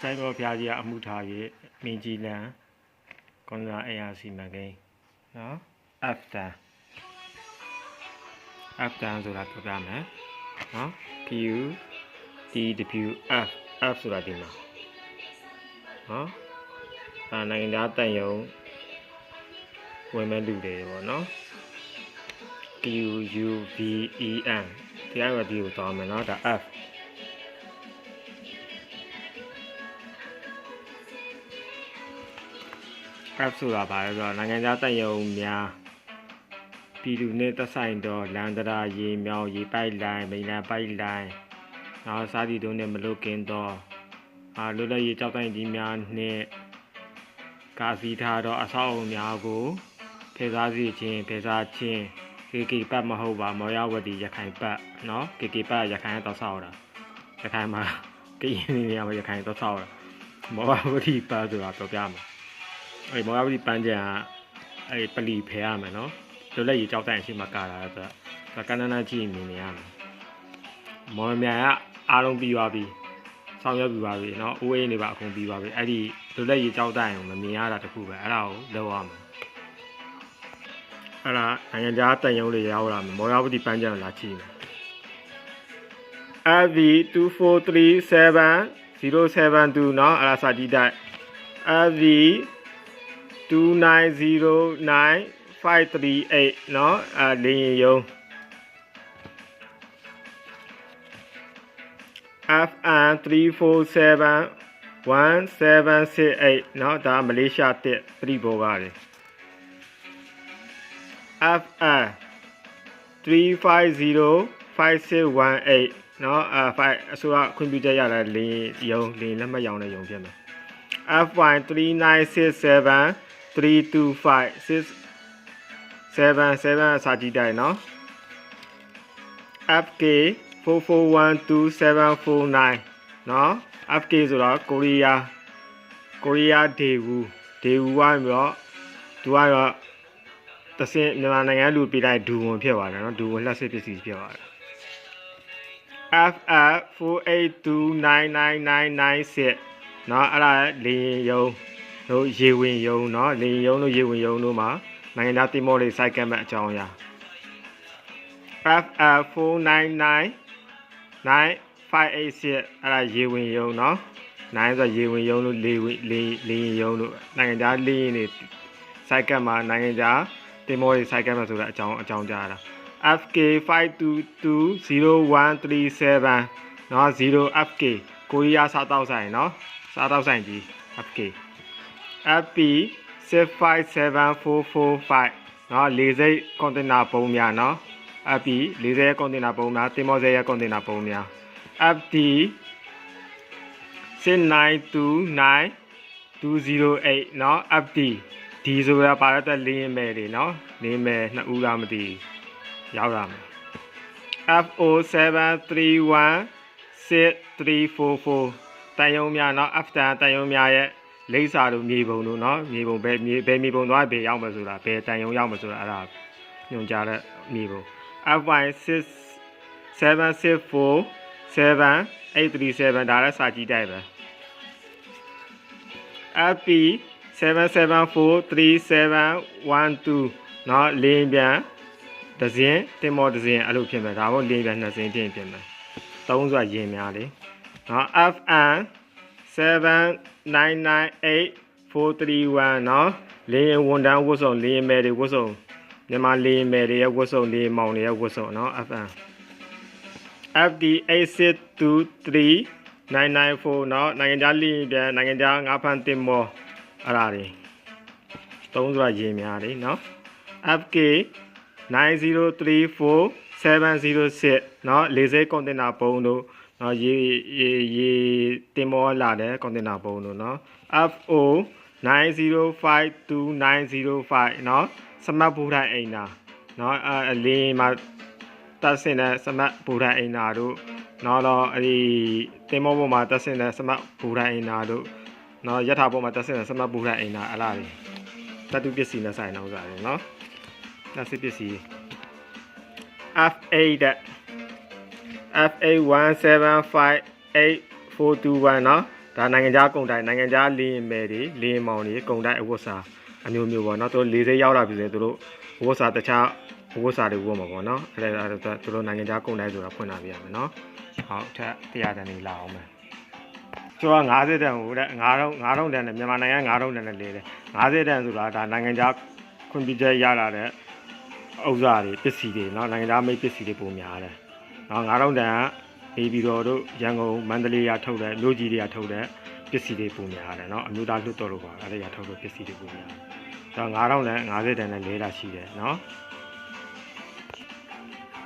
ဆိုင်တော်ဖျားကြီးကအမှုထား၍မင်းကြီးလန်ကွန်စာအေယာစီမကိန်းနော် after after ဆိုတာပြောပြမယ်နော် Q T W F F ဆိုတာဒီမှာနော်ဒါနိုင်ငံသားတန်ယုံဝင်မဲ့လူတွေပေါ့နော် Q U V E N တရားရဒီကိုတောင်းမယ်နော်ဒါ F F ဆိုတာဘာလဲဆိုတော့နိုင်ငံသားတန်ယုံများပြည်သူနဲ့သက်ဆိုင်သောလန်ဒရာရေမြောင်ရေပိုက်လိုင်းမိန်လန်ပိုက်လိုင်းနောက်စားတီတို့နဲ့မလုကင်းသောအာလွတ်လပ်ရေးကြောက်တိုင်ကြီးများနှင့်ကာစီထားသောအဆောက်အအုံများကိုဖေစားစီခြင်းဖေစားခြင်း KK ပတ်မဟုတ်ပါမောရဝတီရခိုင်ပတ်เนาะ KK ပတ်ရခိုင်တော့ဆောက်တာရခိုင်မှာကရင်နေရမှာရခိုင်တော့ဆောက်တာမောရဝတီပတ်ဆိုတာပြောပြမှာ အဲမောရဝတီပန်းချံကအဲပလီဖဲရမယ်เนาะလွတ်လပ်ရေးကြောက်တိုင်အရှိမကာတာဆိုတော့ကနနာကြည့်မြင်နေရမယ်မော်မြန်ကအားလုံးပြီးသွားပြီဆောင်ရွက်ပြီးပါပြီเนาะအိုးအေးနေပါအကုန်ပြီးပါပြီအဲ့ဒီလွတ်လပ်ရေးကြောက်တိုင်ကိုမမြင်ရတာတခုပဲအဲ့ဒါကိုလောက်ရမယ်အဲ့ဒါနိုင်ငံခြားတန်ယုံတွေရောက်လာမယ်မော်ရဝတီပန်းချံကိုလာကြည့်မယ် FV 2437 072เนาะအဲ့ဒါစာကြည့်တိုက် FV 2909538เนาะအဲလင်းရင်ယုံ FN 347 1768เนาะဒါမလေးရှားတစ်ပြည်ဘောကလေ FN 350 5618เนาะအဲ5အစိုးရခွင့်ပြုချက်ရတဲ့လင်းယုံလင်းလက်မှတ်ရောင်းတဲ့ယုံဖြစ်မယ် FY 3967 3 2 5 6 7 7စာကြည့်တိုင်းနော် FK 4412749နော် FK ဆိုတော့ကိုရီးယားကိုရီးယားဒေဝူဒေဝူကပြီးတော့သူကတော့တဆင်မြန်မာနိုင်ငံလူပြည်တိုင်းဒူဝန်ဖြစ်ပါတယ်နော်ဒူဝန်လက်စစ်ပစ္စည်းဖြစ်ပါတယ် FF48299996 နော်အဲ့ဒါလေရင်ယုံ တို့ရေဝင်ယုံเนาะလေရင်ယုံတို့ရေဝင်ယုံတို့မှာနိုင်ငံသားတိမောလေးစိုက်ကတ်မဲ့အကြောင်းအရာ FF 499 9586အဲ့ဒါရေဝင်ယုံเนาะနိုင်ဆိုရေဝင်ယုံလို့လေဝင်လေလေရင်ယုံလို့နိုင်ငံသားလေရင်တွေစိုက်ကတ်မှာနိုင်ငံသားတိမောလေးစိုက်ကတ်မဲ့ဆိုတဲ့အကြောင်းအကြောင်းကြားတာ FK5220137เนาะ0 FK ကိုရီးယားစားတောက်ဆိုင်เนาะစားတောက်ဆိုင်ကြီး FK FP 657445နော်လေစိတ်ကွန်တိန်နာပုံများနော် FP လေစိတ်ကွန်တိန်နာပုံများတင်မောစိတ်ရကွန်တိန်နာပုံများ FD 6929208နော် FD ဒီဆိုတာပါရတဲ့လင်းမယ်တွေနော်လင်းမယ်နှစ်ဦးလားမသိရောက်လာမယ် FO 731 6344တန်ယုံများနော် after တန်ယုံများရဲ့ လိမ့်စာတို့မြေပုံတို့နော်မြေပုံဘယ်မြေဘယ်မြေပုံသွားဘယ်ရောက်မှာဆိုတာဘယ်တန်ယုံရောက်မှာဆိုတာအဲ့ဒါညွှန်ကြားတဲ့မြေပုံ F6 764 7837ဒါလည်းစာကြည့်တိုက်ပဲ FP 7743712နော်လင်းပြန်ဒဇင်တင်မောဒဇင်အဲ့လိုဖြစ်မယ်ဒါပေါ့လင်းပြန်နှစ်စင်းတင်ဖြစ်မယ်သုံးစွာရင်များလေနော် FN 7 998431နော်လင်းရင်ဝန်တန်းဝတ်စုံလင်းရင်မယ်တွေဝတ်စုံမြန်မာလင်းရင်မယ်တွေရဲ့ဝတ်စုံလင်းမောင်တွေရဲ့ဝတ်စုံနော် FM FD 8623 994နော်နိုင်ငံခြားလင်းပြန်နိုင်ငံခြားငါးဖန်တင်မောအဲ့ဒါတွေသုံးစွာရေးများတယ်နော် FK 9034706เนาะလေဆိပ်ကွန်တိန်နာဘုံတို့ နော်ရေရေတင်မောလာတဲ့ကွန်တိန်နာပုံတို့နော် FO 90529005နော်စမတ်ဘူဒအိမ်နာနော်အလင်းမှာတက်ဆင်တဲ့စမတ်ဘူဒအိမ်နာတို့နော်တော့အဲဒီတင်မောပုံမှာတက်ဆင်တဲ့စမတ်ဘူဒအိမ်နာတို့နော်ယထာပုံမှာတက်ဆင်တဲ့စမတ်ဘူဒအိမ်နာအလားတွေတတုပစ္စည်းနဲ့ဆိုင်တော့ဥစားတယ်နော်လက်စစ်ပစ္စည်း F8 တဲ့ F8175841เนาะ ဒါနိုင်ငံခြားကုန်တိုင်းနိုင်ငံခြားလင်းမယ်တွေလင်းမောင်တွေကုန်တိုင်းအဝတ်စားအမျိုးမျိုးပေါ့နော်သူတို့၄၀ရောက်လာပြီဆိုရင်သူတို့အဝတ်စားတခြားအဝတ်စားတွေဝတ်မှာပေါ့နော်အဲ့ဒါအဲ့ဒါသူတို့နိုင်ငံခြားကုန်တိုင်းဆိုတာဖွင့်လာပြရမယ်နော်ဟုတ်ထက်တရားတန်လေးလာအောင်မယ်ကျော်က90တန်ဟိုတဲ့9000 9000တန်နဲ့မြန်မာနိုင်ငံ9000တန်နဲ့လေးတယ်90တန်ဆိုတာဒါနိုင်ငံခြားခွန်ပြချက်ရလာတဲ့ဥစ္စာတွေပစ္စည်းတွေနော်နိုင်ငံခြားမိတ်ပစ္စည်းတွေပုံများတယ်နော် 9000တန်ကနေပြည်တော်တို့ရန်ကုန်မန္တလေးရထုတ်တဲ့မြို့ကြီးတွေကထုတ်တဲ့ပစ္စည်းတွေပုံများတယ်နော်အမျိုးသားလွတ်တော်လို့ပါအဲ့ဒါရထုတ်တဲ့ပစ္စည်းတွေပုံများတယ်ဒါ9000တန်50တန်နဲ့လေးတာရှိတယ်နော်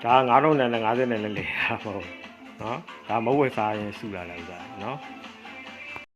ဒါ9000တန်နဲ့50တန်နဲ့လေးတာမဟုတ်ဘူးနော်ဒါမဟုတ်ဝယ်စားရင်စုလာလိုက်ကြတယ်နော်